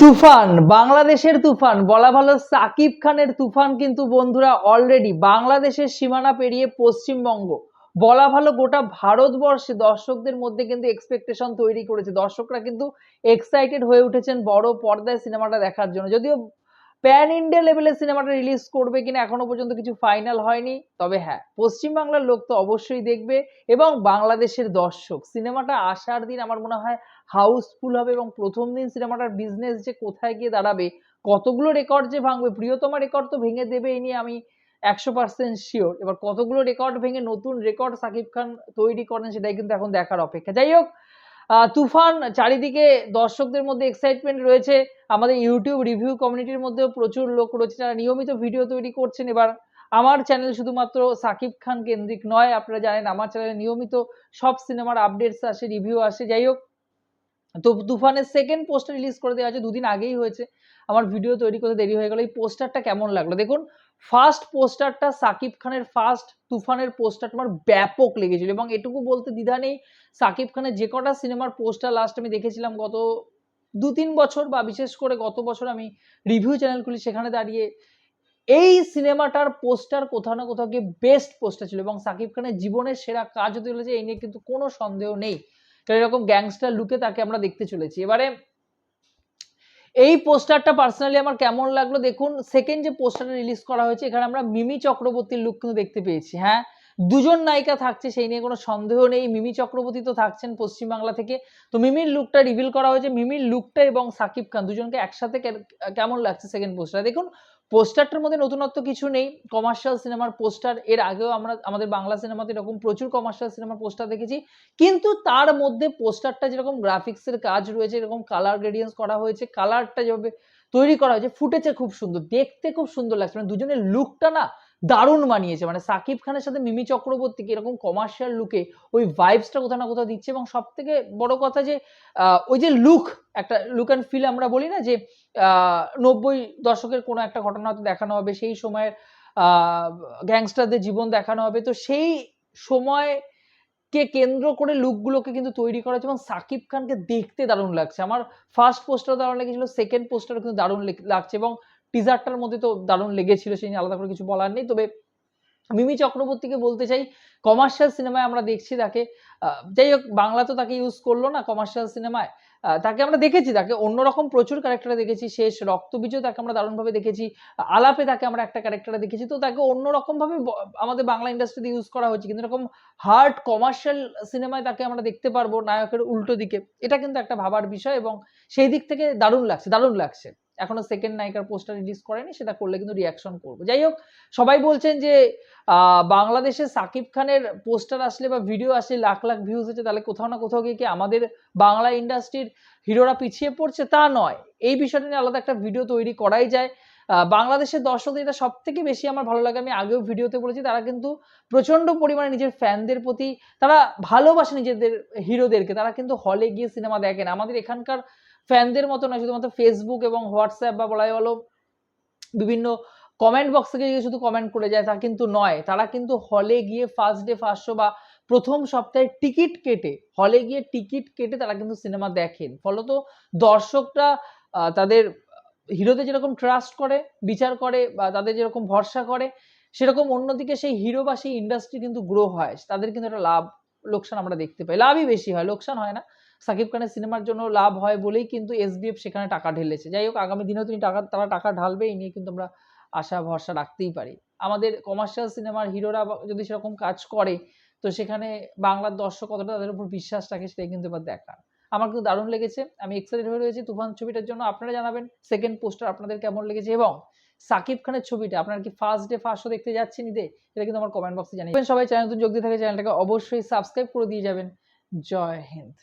তুফান, বাংলাদেশের তুফান, বলা ভালো সাকিব খানের তুফান কিন্তু বন্ধুরা অলরেডি বাংলাদেশের সীমানা পেরিয়ে পশ্চিমবঙ্গ। বলা ভালো গোটা ভারতবর্ষে দর্শকদের মধ্যে কিন্তু এক্সপেকটেশন তৈরি করেছে। দর্শকরা কিন্তু এক্সাইটেড হয়ে উঠেছেন বড় পর্দায় সিনেমাটা দেখার জন্য। যদিও প্যান ইন্ডিয়া লেভেলের সিনেমাটা রিলিজ করবে কিনা এখনও পর্যন্ত কিছু ফাইনাল হয়নি। তবে হ্যাঁ পশ্চিমবাংলার লোক তো অবশ্যই দেখবে এবং বাংলাদেশের দর্শক। সিনেমাটা আসার দিন আমার মনে হয় হাউসফুল হবে এবং প্রথম দিন সিনেমাটার বিজনেস যে কোথায় গিয়ে দাঁড়াবে, কতগুলো রেকর্ড যে ভাঙবে, প্রিয়তমা রেকর্ড তো ভেঙে দেবে এই নিয়ে আমি একশো পার্সেন্ট শিওর এবার কতগুলো রেকর্ড ভেঙে নতুন রেকর্ড সাকিব খান তৈরি করেন সেটাই কিন্তু এখন দেখার অপেক্ষা। যাই হোক তুফান চারিদিকে দর্শকদের মধ্যে এক্সাইটমেন্ট রয়েছে। আমাদের ইউটিউব রিভিউ কমিউনিটির মধ্যেও প্রচুর লোক রয়েছে যারা নিয়মিত ভিডিও তৈরি করছেন। এবার আমার চ্যানেল শুধুমাত্র সাকিব খান কেন্দ্রিক নয়, আপনারা জানেন আমার চ্যানেলে নিয়মিত সব সিনেমার আপডেটস আসে রিভিউ আসে। যাই হোক, তো তুফানের সেকেন্ড পোস্টার রিলিজ করে দেওয়া আছে দুদিন আগেই হয়েছে। আমার ভিডিও তৈরি করতে দেরি হয়ে গেল। এই পোস্টারটা কেমন লাগল? দেখুন ফার্স্ট পোস্টারটা সাকিব খানের ফার্স্ট তুফানের পোস্টারটা আমার ব্যাপক লেগেছিল এবং এটুকু বলতে দ্বিধা নেই, সাকিব খানের যে কটা সিনেমার পোস্টার লাস্ট আমি দেখেছিলাম গত দু তিন বছর বা বিশেষ করে গত বছর আমি রিভিউ চ্যানেল খুলি সেখানে দাঁড়িয়ে, এই সিনেমাটার পোস্টার কোথাও না কোথাও গিয়ে বেস্ট পোস্টার ছিল এবং সাকিব খানের জীবনের সেরা কাজ হতে চলেছে, এই নিয়ে কিন্তু কোনো সন্দেহ নেই। এরকম গ্যাংস্টার লুকে তাকে আমরা দেখতে চলেছি। এবারে এই পোস্টারটা পার্সোনালি আমার কেমন লাগল? দেখুন সেকেন্ড যে পোস্টারটা রিলিজ করা হয়েছে, এখানে আমরা মিমি চক্রবর্তীর লুক কিন্তু দেখতে পেয়েছি হ্যাঁ? দুজন নায়িকা থাকছে, সেই নিয়ে কোনো সন্দেহ নেই। মিমি চক্রবর্তী তো থাকছেন পশ্চিমবাংলা থেকে। তো মিমির লুকটা রিভিল করা হয়েছে। মিমির লুকটা এবং সাকিব খান দুজনকে একসাথে কেমন লাগছে সেকেন্ড পোস্টার দেখুন পোস্টারটার মধ্যে নতুনত্ব কিছু নেই। কমার্শিয়াল সিনেমার পোস্টার এর আগেও আমরা, আমাদের বাংলা সিনেমাতে এরকম প্রচুর কমার্শিয়াল সিনেমার পোস্টার দেখেছি। কিন্তু তার মধ্যে পোস্টারটা যেরকম গ্রাফিক্সের কাজ রয়েছে, এরকম কালার গ্রেডিয়েন্স করা হয়েছে কালারটা যেভাবে তৈরি করা হয়েছে, ফুটেছে খুব সুন্দর, দেখতে খুব সুন্দর লাগছে। মানে দুজনের লুকটা না দারুণ মানিয়েছে মানে সাকিব খানের সাথে মিমি চক্রবর্তীকে এরকম কমার্শিয়াল লুকে ওই ভাইবসটা কোথাও না কোথাও দিচ্ছে এবং সব থেকে বড় কথা যে ওই যে লুক একটা লুক অ্যান্ড ফিল আমরা বলি না যে নব্বই দশকের কোনো একটা ঘটনা হয়তো দেখানো হবে, সেই সময়ের গ্যাংস্টারদের জীবন দেখানো হবে। তো সেই সময় কে কেন্দ্র করে লুকগুলোকে কিন্তু তৈরি করা হয়েছে এবং সাকিব খানকে দেখতে দারুণ লাগছে। আমার ফার্স্ট পোস্টার দারুণ লেগেছিল সেকেন্ড পোস্টারও কিন্তু দারুণ লাগছে এবং টিজারটার মধ্যে তো দারুণ লেগেছিল, সেই নিয়ে আলাদা করে কিছু বলার নেই। তবে মিমি চক্রবর্তীকে বলতে চাই কমার্শিয়াল সিনেমায় আমরা দেখছি তাকে যাই হোক, বাংলা তো তাকে ইউজ করল না কমার্শিয়াল সিনেমায় তাকে আমরা দেখেছি, তাকে অন্যরকম প্রচুর ক্যারেক্টারে দেখেছি, শেষ রক্তবীজও তাকে আমরা দারুণভাবে দেখেছি, আলাপে তাকে আমরা একটা ক্যারেক্টারে দেখেছি। তো তাকে অন্যরকম ভাবে আমাদের বাংলা ইন্ডাস্ট্রিতে ইউজ করা হয়েছে, কিন্তু এরকম হার্ড কমার্শিয়াল সিনেমায় তাকে আমরা দেখতে পারব নায়কের উল্টো দিকে। এটা কিন্তু একটা ভাবার বিষয় এবং সেই দিক থেকে দারুণ লাগছে দারুণ লাগছে। এখনও সেকেন্ড নায়িকার পোস্টার রিলিজ করেনি, সেটা করলে কিন্তু রিয়াকশন করব। যাই হোক, সবাই বলছেন যে বাংলাদেশে সাকিব খানের পোস্টার আসলে বা ভিডিও আসলে লাখ লাখ ভিউজ হচ্ছে তাহলে কোথাও না কোথাও গিয়ে কি আমাদের বাংলা ইন্ডাস্ট্রির হিরোরা পিছিয়ে পড়ছে? তা নয়। এই বিষয়টা নিয়ে আলাদা একটা ভিডিও তৈরি করাই যায়। বাংলাদেশের দর্শকদের এটা সব থেকে বেশি আমার ভালো লাগে। আমি আগেও ভিডিওতে বলেছি, তারা কিন্তু প্রচণ্ড পরিমাণে নিজের ফ্যানদের প্রতি, তারা ভালোবাসে নিজেদের হিরোদেরকে। তারা কিন্তু হলে গিয়ে সিনেমা দেখেন আমাদের এখানকার ফ্যানদের মতো নয়, শুধুমাত্র ফেসবুক এবং হোয়াটসঅ্যাপ বা বলাই হলো বিভিন্ন কমেন্ট বক্সে গিয়ে শুধু কমেন্ট করে যায়, তা কিন্তু নয়। তারা কিন্তু হলে গিয়ে ফার্স্ট ডে ফার্স্ট শো বা প্রথম সপ্তাহে টিকিট কেটে হলে গিয়ে টিকিট কেটে তারা কিন্তু সিনেমা দেখেন। ফলত দর্শকরা তাদের হিরোদের যেরকম ট্রাস্ট করে, বিচার করে বা তাদের যেরকম ভরসা করে, সেরকম অন্যদিকে সেই হিরো বা সেই ইন্ডাস্ট্রি কিন্তু গ্রো হয়। তাদের কিন্তু একটা লাভ, লোকসান আমরা দেখতে পাই। লাভই বেশি হয়, লোকসান হয় না। সাকিব খানের সিনেমার জন্য লাভ হয় বলেই কিন্তু এসবিএফ সেখানে টাকা ঢেলেছে। যাই হোক, আগামী দিনেও তিনি টাকা, তারা টাকা ঢালবে, এই নিয়ে কিন্তু আমরা আশা, ভরসা রাখতেই পারি। আমাদের কমার্শিয়াল সিনেমার হিরোরা যদি সেরকম কাজ করে, তো সেখানে বাংলার দর্শক কতটা তাদের উপর বিশ্বাস রাখে সেটাই কিন্তু এবার দেখার। আমার কিন্তু দারুণ লেগেছে, আমি এক্সাইটেড হয়ে রয়েছি তুফান ছবিটার জন্য, আপনারা জানাবেন সেকেন্ড পোস্টার আপনাদের কেমন লেগেছে এবং সাকিব খানের ছবিটা, আপনারা কি ফার্স্ট ডে ফার্স্ট শো দেখতে যাচ্ছেন ঈদে? এটা কিন্তু আমার কমেন্ট বক্সে জানিয়ে সবাই চ্যানেল যোগ দিয়ে থাকে, চ্যানেলটাকে অবশ্যই সাবস্ক্রাইব করে দিয়ে যাবেন। জয় হিন্দ।